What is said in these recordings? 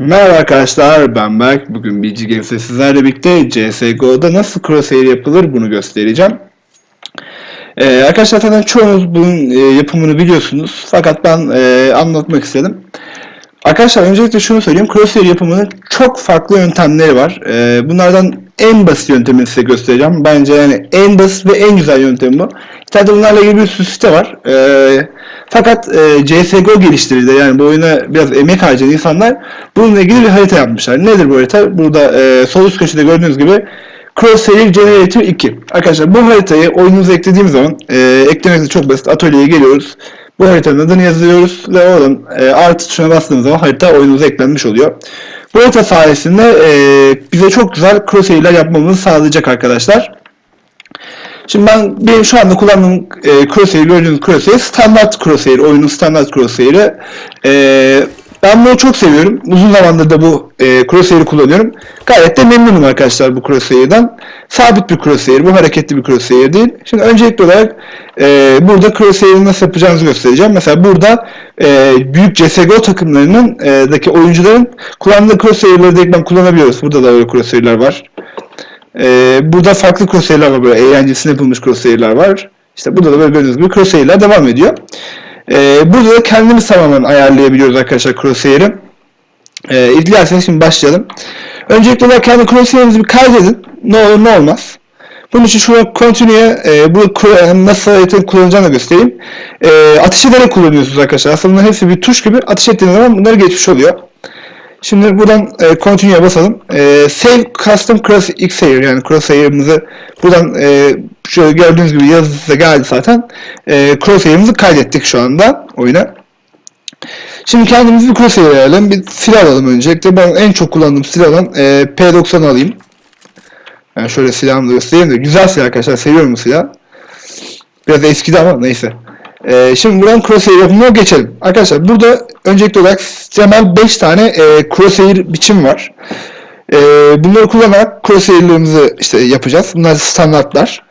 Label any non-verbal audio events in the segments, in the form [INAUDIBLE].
Merhaba arkadaşlar ben Berk. Bugün BG Games'te sizlerle birlikte CSGO'da nasıl crosshair yapılır bunu göstereceğim. Ee, arkadaşlar zaten çoğunuz bunun e, yapımını biliyorsunuz. Fakat ben e, anlatmak istedim. Arkadaşlar öncelikle şunu söyleyeyim. Crosshair yapımının çok farklı yöntemleri var. Ee, bunlardan en basit yöntemini size göstereceğim. Bence yani en basit ve en güzel yöntem bu. İnternette bunlarla ilgili bir sürü site var. Ee, fakat e, CSGO geliştiricileri yani bu oyuna biraz emek harcayan insanlar bununla ilgili bir harita yapmışlar. Nedir bu harita? Burada e, sol üst köşede gördüğünüz gibi Crosshair Generator 2. Arkadaşlar bu haritayı oyunumuza eklediğimiz zaman e, eklemesi çok basit. Atölyeye geliyoruz. Bu haritanın adını yazıyoruz ve oradan e, artı tuşuna bastığımız zaman harita oyunumuza eklenmiş oluyor. Bu harita sayesinde e, bize çok güzel crosshair'ler yapmamızı sağlayacak arkadaşlar. Şimdi ben benim şu anda kullandığım e, crosshair, gördüğünüz crosshair standart crosshair, oyunun standart crosshair'i. E, ben bunu çok seviyorum. Uzun zamandır da bu e, crosshair'i kullanıyorum. Gayet de memnunum arkadaşlar bu crosshair'dan. Sabit bir crosshair, bu hareketli bir crosshair değil. Şimdi öncelikli olarak e, burada crosshair'i nasıl yapacağınızı göstereceğim. Mesela burada e, büyük CSGO takımlarının e, daki oyuncuların kullandığı crosshair'ları direkt ben kullanabiliyoruz. Burada da öyle crosshair'lar var. Ee, burada farklı crosshair'lar var böyle eğlencesine yapılmış crosshair'lar var. İşte burada da böyle gördüğünüz gibi crosshair'lar devam ediyor. Ee, burada da kendimiz tamamen ayarlayabiliyoruz arkadaşlar crosshair'i. Ee, dilerseniz şimdi başlayalım. Öncelikle olarak kendi crosshair'inizi bir kaydedin. Ne olur ne olmaz. Bunun için şuraya continue'ye e, bu nasıl haritayı kullanacağını göstereyim. E, ateş ederek kullanıyorsunuz arkadaşlar. Aslında hepsi bir tuş gibi. Ateş ettiğiniz zaman bunları geçmiş oluyor. Şimdi buradan e, continue'ya basalım. E, save custom cross xhair yani crosshair'ımızı buradan e, şöyle gördüğünüz gibi yazısı geldi zaten. E, crosshair'ımızı kaydettik şu anda oyuna. Şimdi kendimiz bir crosshair ayarlayalım. Bir silah alalım öncelikle. Ben en çok kullandığım silah olan e, P90 alayım. Yani şöyle silahımı da göstereyim de. Güzel silah arkadaşlar. Seviyorum bu silah. Biraz eskidi ama neyse. Ee, şimdi buradan crosshair yapımına geçelim. Arkadaşlar burada öncelikli olarak temel 5 tane e, crosshair biçim var. E, bunları kullanarak crosshair'larımızı işte yapacağız. Bunlar standartlar.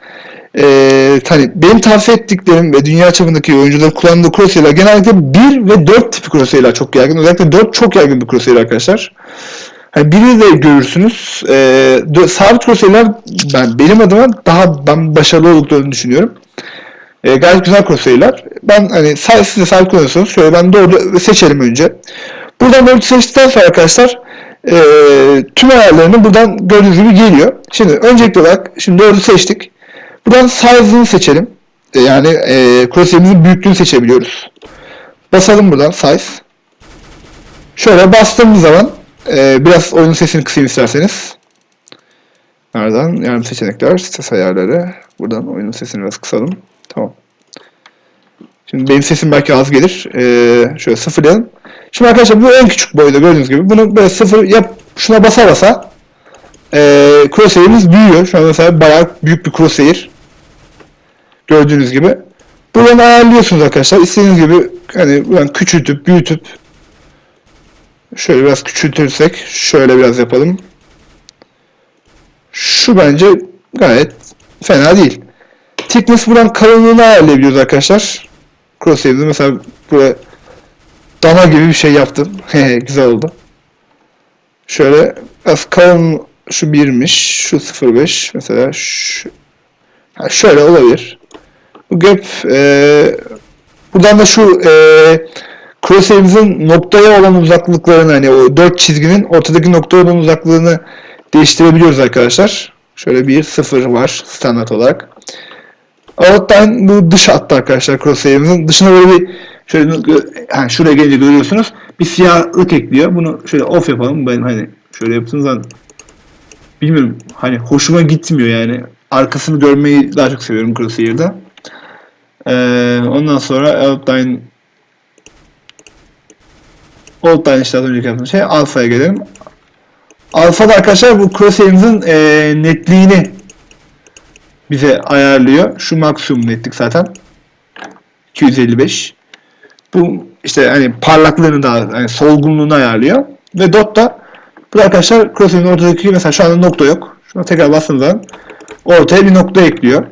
E, hani benim tavsiye ettiklerim ve dünya çapındaki oyuncuların kullandığı crosshair'lar genellikle 1 ve 4 tipi crosshair'lar çok yaygın. Özellikle 4 çok yaygın bir crosshair arkadaşlar. Hani biri de görürsünüz. E, dö- sabit crosshair'lar ben benim adıma daha ben başarılı olduklarını düşünüyorum. E, gayet güzel crosshair'lar. Ben hani sa- siz de sahip kullanıyorsanız şöyle ben doğru seçelim önce. Buradan doğru seçtikten sonra arkadaşlar e, tüm ayarlarını buradan gördüğünüz gibi geliyor. Şimdi öncelikli olarak şimdi doğru seçtik. Buradan size'ını seçelim. E, yani e, crosshair'imizin büyüklüğünü seçebiliyoruz. Basalım buradan size. Şöyle bastığımız zaman e, biraz oyunun sesini kısayım isterseniz. Nereden? Yarım seçenekler, ses ayarları. Buradan oyunun sesini biraz kısalım. Tamam. Şimdi benim sesim belki az gelir. Ee, şöyle sıfırlayalım. Şimdi arkadaşlar bu en küçük boyda gördüğünüz gibi. Bunu böyle sıfır yap, şuna basa basa ee, crosshair'imiz büyüyor. Şu an mesela bayağı büyük bir crosshair. Gördüğünüz gibi. Buradan ayarlıyorsunuz arkadaşlar. İstediğiniz gibi hani buradan küçültüp büyütüp şöyle biraz küçültürsek şöyle biraz yapalım. Şu bence gayet fena değil. Thickness buradan kalınlığını ayarlayabiliyoruz arkadaşlar. Crosshair'de mesela böyle dana gibi bir şey yaptım. [LAUGHS] Güzel oldu. Şöyle biraz kalın şu 1'miş, şu 0.5 mesela şu ha, şöyle olabilir. Bu gap e, buradan da şu e, crosshair'imizin noktaya olan uzaklıklarını hani o dört çizginin ortadaki noktaya olan uzaklığını değiştirebiliyoruz arkadaşlar. Şöyle bir 0 var standart olarak. Outline bu dış hattı arkadaşlar crosshair'ımızın. Dışına böyle bir şöyle yani şuraya gelince görüyorsunuz. Bir siyahlık ekliyor. Bunu şöyle off yapalım. Ben hani şöyle yaptığım zaman bilmiyorum hani hoşuma gitmiyor yani. Arkasını görmeyi daha çok seviyorum crosshair'da. Ee, ondan sonra outline outline işte az önceki yaptığım şey alfa'ya gelelim. Alfa'da arkadaşlar bu crosshair'ımızın e, netliğini bize ayarlıyor. Şu maksimum netlik zaten. 255. Bu işte hani parlaklığını da hani solgunluğunu ayarlıyor. Ve dot da bu arkadaşlar crosshair'in ortadaki mesela şu anda nokta yok. Şuna tekrar bastığımız zaman ortaya bir nokta ekliyor.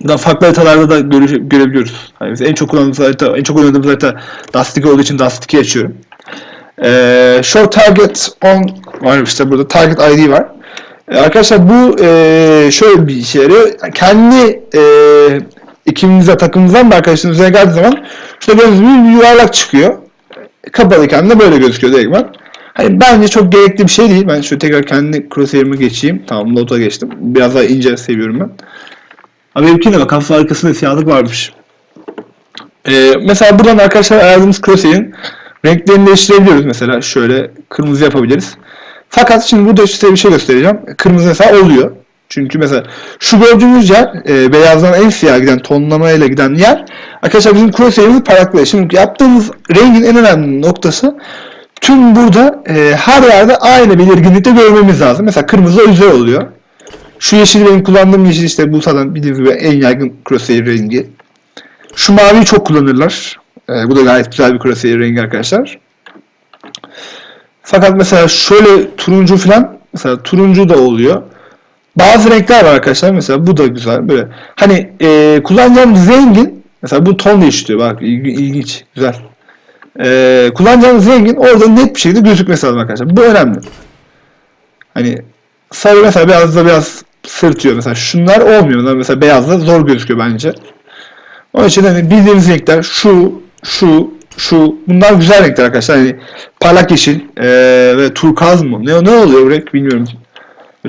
Buradan farklı haritalarda da göre, görebiliyoruz. Hani biz en çok kullandığımız harita, en çok oynadığımız harita Dust 2 olduğu için Dust 2 açıyorum. Ee, show target on var işte burada target ID var. Ee, arkadaşlar bu e, şöyle bir işe yarıyor. Kendi e, ekibinize takımınızdan bir arkadaşınız üzerine geldiği zaman şurada gördüğünüz gibi yuvarlak çıkıyor. Kapalıyken de böyle gözüküyor direktman. Hani bence çok gerekli bir şey değil. Ben şöyle tekrar kendi crosshair'ımı geçeyim. Tamam load'a geçtim. Biraz daha ince seviyorum ben. Abi benimkine bak hafif arkasında siyahlık varmış. Ee, mesela buradan arkadaşlar ayarladığımız crosshair'in renklerini değiştirebiliyoruz. Mesela şöyle kırmızı yapabiliriz. Fakat şimdi burada size bir şey göstereceğim. Kırmızı mesela oluyor. Çünkü mesela şu gördüğünüz yer e, beyazdan en siyah giden tonlamayla giden yer arkadaşlar bizim crosshair'imizi parlaklıyor. Şimdi yaptığımız rengin en önemli noktası tüm burada e, her yerde aynı belirginlikte görmemiz lazım. Mesela kırmızı o güzel oluyor. Şu yeşil benim kullandığım yeşil işte bu zaten bildiğiniz gibi en yaygın crosshair rengi. Şu maviyi çok kullanırlar. E, bu da gayet güzel bir crosshair rengi arkadaşlar. Fakat mesela şöyle turuncu falan mesela turuncu da oluyor. Bazı renkler var arkadaşlar. Mesela bu da güzel. Böyle hani e, kullanacağımız rengin mesela bu ton değiştiriyor. Bak ilgi- ilginç. Güzel. E, kullanacağımız rengin orada net bir şekilde gözükmesi lazım arkadaşlar. Bu önemli. Hani sarı mesela beyaz da biraz sırtıyor. Mesela şunlar olmuyor. Mesela beyazda zor gözüküyor bence. Onun için hani bildiğimiz renkler şu, şu, şu. Bunlar güzel renkler arkadaşlar. Hani parlak yeşil eee, ve turkuaz mı? Ne, ne oluyor bu renk bilmiyorum.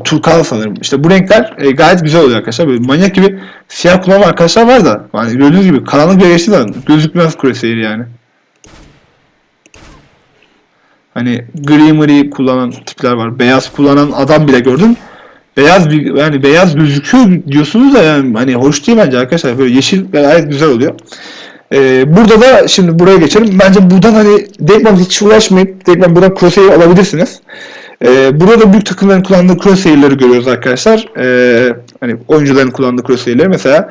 Turkuaz sanırım. İşte bu renkler e, gayet güzel oluyor arkadaşlar. Böyle manyak gibi siyah kullanan arkadaşlar var da. Yani gördüğünüz gibi karanlık bir geçti de gözükmez Crusader yani. Hani gri mri kullanan tipler var. Beyaz kullanan adam bile gördüm. Beyaz bir yani beyaz gözüküyor diyorsunuz da yani hani hoş değil bence arkadaşlar. Böyle yeşil gayet güzel oluyor. Ee, burada da şimdi buraya geçelim. Bence buradan hani direktman hiç uğraşmayıp direktman buradan crosshair alabilirsiniz. Ee, burada da büyük takımların kullandığı crosshair'leri görüyoruz arkadaşlar. Ee, hani oyuncuların kullandığı crosshair'leri mesela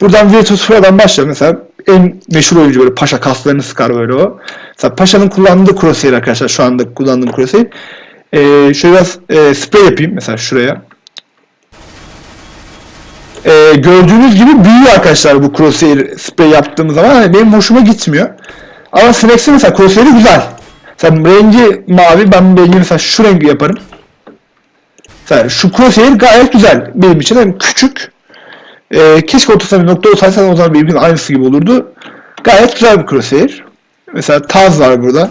buradan Virtus Pro'dan başlayalım. Mesela en meşhur oyuncu böyle Paşa kaslarını sıkar böyle o. Mesela Paşa'nın kullandığı crosshair arkadaşlar şu anda kullandığım crosshair. Ee, şöyle biraz e, sprey yapayım mesela şuraya. Ee, gördüğünüz gibi büyüyor arkadaşlar bu crosshair sprey yaptığımız zaman. Hani benim hoşuma gitmiyor. Ama Snex'in mesela crosshair'i güzel. Mesela rengi mavi ben rengi mesela şu rengi yaparım. Mesela şu crosshair gayet güzel benim için. Hem küçük. Ee, keşke ortasında bir nokta olsaydı o zaman benimkinin aynısı gibi olurdu. Gayet güzel bir crosshair. Mesela Taz var burada.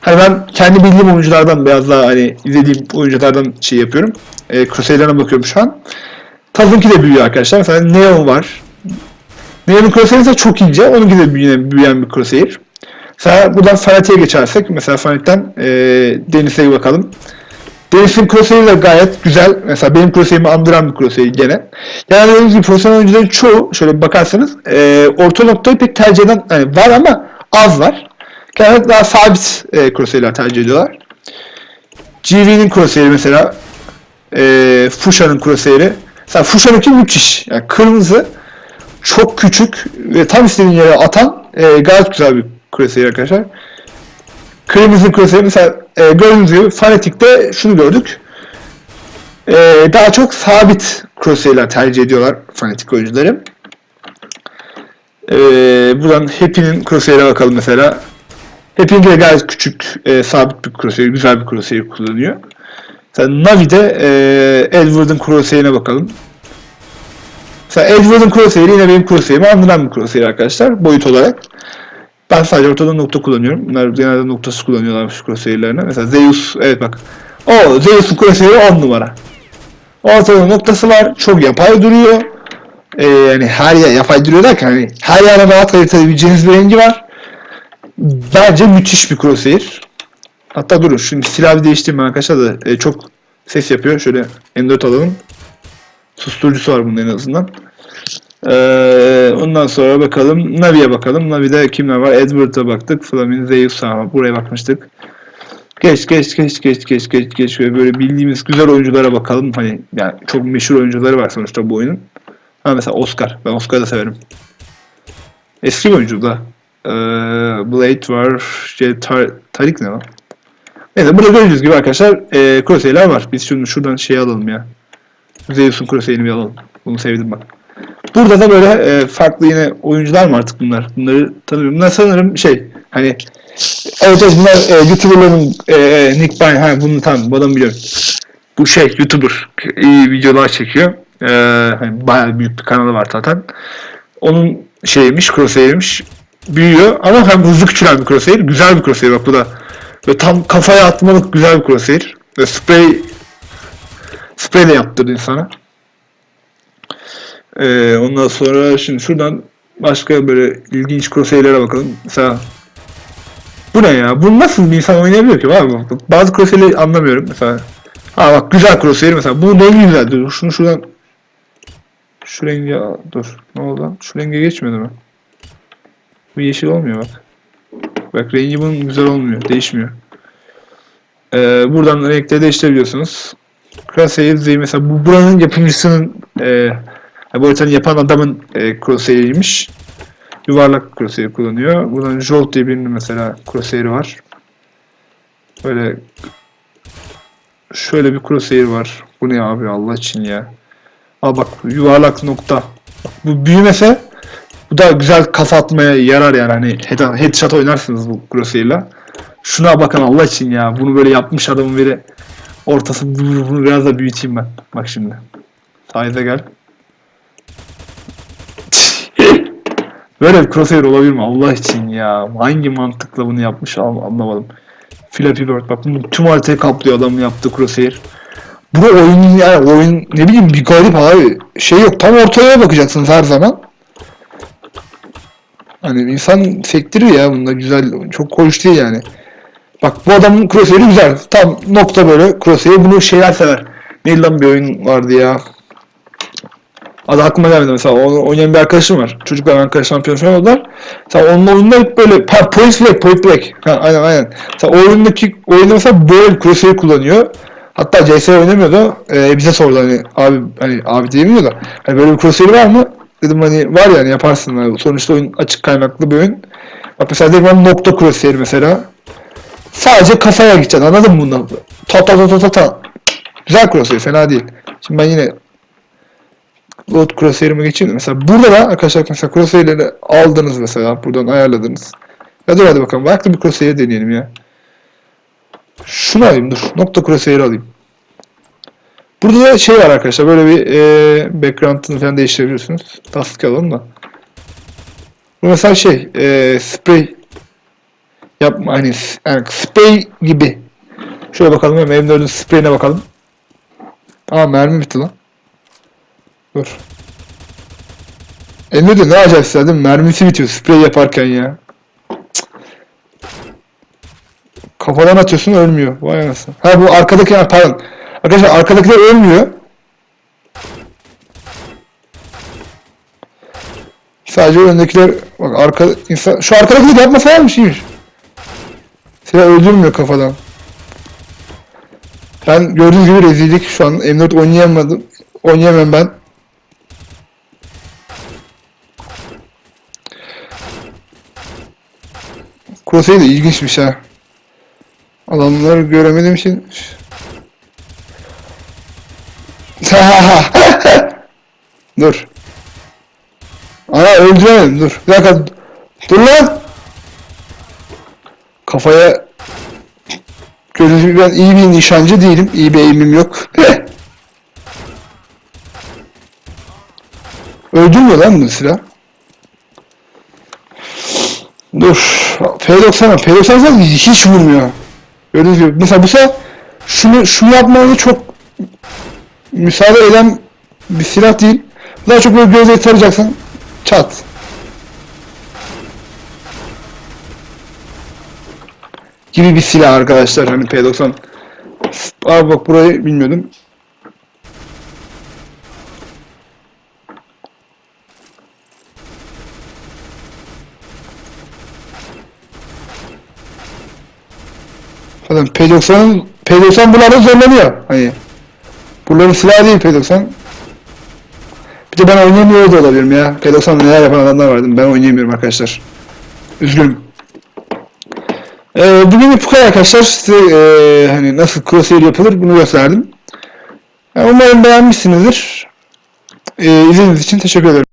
Hani ben kendi bildiğim oyunculardan biraz daha hani izlediğim oyunculardan şey yapıyorum. E, crosshair'lerine bakıyorum şu an. Taz'ınki de büyüyor arkadaşlar. Mesela Neo var. Neo'nun crosshair'i ise çok ince. Onunki de büyüyen, büyüyen bir crosshair. Mesela buradan Fanatic'e geçersek. Mesela Fanatic'ten e, Deniz'e bakalım. Deniz'in crosshair'i de gayet güzel. Mesela benim crosshair'imi andıran bir crosshair gene. Yani dediğim gibi profesyonel oyuncuların çoğu şöyle bir bakarsanız e, orta noktayı pek tercih eden yani var ama az var. Genelde daha sabit e, crosshair'ler tercih ediyorlar. GV'nin crosshair'i mesela e, Fusha'nın crosshair'i. Mesela Fusha'nınki müthiş. Yani kırmızı çok küçük ve tam istediğin yere atan e, gayet güzel bir crosshair arkadaşlar. Kırmızı crosshair mesela e, gördüğünüz gibi Fanatic'te şunu gördük. E, daha çok sabit crosshair'ler tercih ediyorlar Fanatic oyuncuları. E, buradan Happy'nin crosshair'e bakalım mesela. Happy'nin de gayet küçük, e, sabit bir crosshair, güzel bir crosshair kullanıyor. Mesela Navi'de e, Edward'ın crosshair'ine bakalım. Mesela Edward'ın crosshair'i yine benim crosshair'imi andıran bir crosshair arkadaşlar boyut olarak. Ben sadece ortada nokta kullanıyorum. Bunlar genelde noktası kullanıyorlar şu crosshair'lerine. Mesela Zeus, evet bak. O Zeus'un crosshair'i 10 numara. Ortada noktası var. Çok yapay duruyor. Ee, yani her yer yapay duruyor derken hani her yere rahat ayırtabileceğiniz bir rengi var. Bence müthiş bir crosshair. Hatta durun şimdi silahı değiştireyim ben arkadaşlar da e, çok ses yapıyor. Şöyle M4 alalım. Susturucusu var bunun en azından. Ee, ondan sonra bakalım Navi'ye bakalım. Navi'de kimler var? Edward'a baktık. Flamin, Zeus ama buraya bakmıştık. Geç geç geç geç geç geç geç böyle bildiğimiz güzel oyunculara bakalım. Hani yani çok meşhur oyuncuları var sonuçta bu oyunun. Ha mesela Oscar. Ben Oscar'ı da severim. Eski oyuncu da. Ee, Blade var. Şey, Tar- Tarik ne lan? Neyse burada gördüğünüz gibi arkadaşlar e, crosshair'ler var. Biz şunu şuradan şey alalım ya. Zeus'un crosshair'ini bir alalım. Bunu sevdim bak. Burada da böyle e, farklı yine oyuncular mı artık bunlar? Bunları tanıyorum. Bunlar sanırım şey Hani evet evet bunlar e, YouTuber'ların e, Nick Bryan ha bunu tamam bu adamı biliyorum. Bu şey YouTuber iyi videolar çekiyor. E, hani bayağı büyük bir kanalı var zaten. Onun şeymiş, crosshair'miş. Büyüyor ama hem hızlı küçülen bir crosshair. Güzel bir crosshair bak bu da. Ve tam kafaya atmalık güzel bir crosshair. Ve sprey sprey de yaptırdı insana. Ee, ondan sonra şimdi şuradan başka böyle ilginç crosshair'lere bakalım. Mesela bu ne ya? Bu nasıl bir insan oynayabiliyor ki? Var mı? Bazı crosshair'leri anlamıyorum mesela. Ha bak güzel crosshair mesela. Bunun rengi güzel. Dur şunu şuradan şu rengi dur. Ne oldu lan? Şu renge geçmedi mi? Bu yeşil olmuyor bak. Bak rengi bunun güzel olmuyor. Değişmiyor. Ee, buradan renkleri değiştirebiliyorsunuz. Crosshair Z mesela bu buranın yapımcısının e, bu haritanın yapan adamın e, crosshair'iymiş. Yuvarlak crosshair kullanıyor. Buradan Jolt diye birinin mesela crosshair'i var. Böyle şöyle bir crosshair var. Bu ne abi Allah için ya. Aa bak yuvarlak nokta. Bu büyümese bu da güzel kafa atmaya yarar yani. Hani head, headshot oynarsınız bu crosshair'la. Şuna bakın Allah için ya. Bunu böyle yapmış adamın biri. Ortası bunu, biraz da büyüteyim ben. Bak şimdi. Side'e gel. [LAUGHS] Böyle bir crosshair olabilir mi Allah için ya? Hangi mantıkla bunu yapmış An- anlamadım. Flappy Bird bak bunu tüm haritayı kaplıyor adamın yaptığı crosshair. Bu oyun yani oyun ne bileyim bir garip abi. Şey yok tam ortaya bakacaksınız her zaman. Hani insan sektiriyor ya bunda güzel çok hoş değil yani. Bak bu adamın crosshair'i güzel. Tam nokta böyle crosshair. Bunu şeyler sever. Neydi lan bir oyun vardı ya. Adı aklıma gelmedi mesela. Onu oynayan bir arkadaşım var. Çocuklar Ankara şampiyon falan oldular. Mesela onun oyunda hep böyle ha, point blank, point blank. Ha, aynen aynen. Mesela o oyundaki oyunda mesela böyle crosshair kullanıyor. Hatta CS oynamıyordu. Ee, bize sordu hani abi hani abi diyemiyor da. Hani böyle bir crosshair var mı? Dedim hani var yani yaparsın. Yani sonuçta oyun açık kaynaklı bir oyun. Bak mesela dedim ben nokta crosshair mesela. Sadece kafaya gideceksin anladın mı bundan? Ta ta ta ta ta ta. Güzel crosshair fena değil. Şimdi ben yine Load crosshair'ime geçeyim. Mesela burada da arkadaşlar mesela crosshair'leri aldınız mesela. Buradan ayarladınız. Ya dur hadi bakalım. Farklı bir crosshair deneyelim ya. Şunu alayım dur. Nokta crosshair alayım. Burada da şey var arkadaşlar. Böyle bir e, background'ını falan değiştirebiliyorsunuz. Tasdik alalım da. Bu mesela şey e, spray yapma hani yani spray gibi. Şöyle bakalım hem M4'ün sprayine bakalım. Aa mermi bitti lan. Dur. M4'de ne acayip silah değil mi? Mermisi bitiyor sprey yaparken ya. Kafadan atıyorsun ölmüyor. Vay anasını. Ha bu arkadaki pardon. Arkadaşlar arkadakiler ölmüyor. Sadece öndekiler bak arka insan şu arkadaki de yapmasa varmış iyiymiş. Silah öldürmüyor kafadan. Ben gördüğünüz gibi rezillik şu an M4 oynayamadım. Oynayamam ben. Crosshair de ilginçmiş ha. Adamları göremediğim için. [LAUGHS] dur. Ana öldüremedim dur. Bir dakika. Dur lan. Kafaya Gördüğünüz gibi ben iyi bir nişancı değilim. İyi bir eğimim yok. [LAUGHS] Öldürmüyor lan bu silah. Dur. P90 P90 zaten hiç vurmuyor. Gördüğünüz gibi. Mesela bu sefer şunu, şunu yapmanızı çok müsaade eden bir silah değil. Daha çok böyle gözle tarayacaksın. Çat. Gibi bir silah arkadaşlar. Hani P90. Abi bak burayı bilmiyordum. Zaten P90 P90 buralarda zorlanıyor. Hani buraların silahı değil P90. Bir de ben oynayamıyor da olabilirim ya. P90 neler yapan adamlar vardı. Ben oynayamıyorum arkadaşlar. Üzgünüm. Ee, bugün bu kadar arkadaşlar. Size ee, hani nasıl crosshair yapılır bunu gösterdim. Yani umarım beğenmişsinizdir. Ee, izlediğiniz için teşekkür ederim.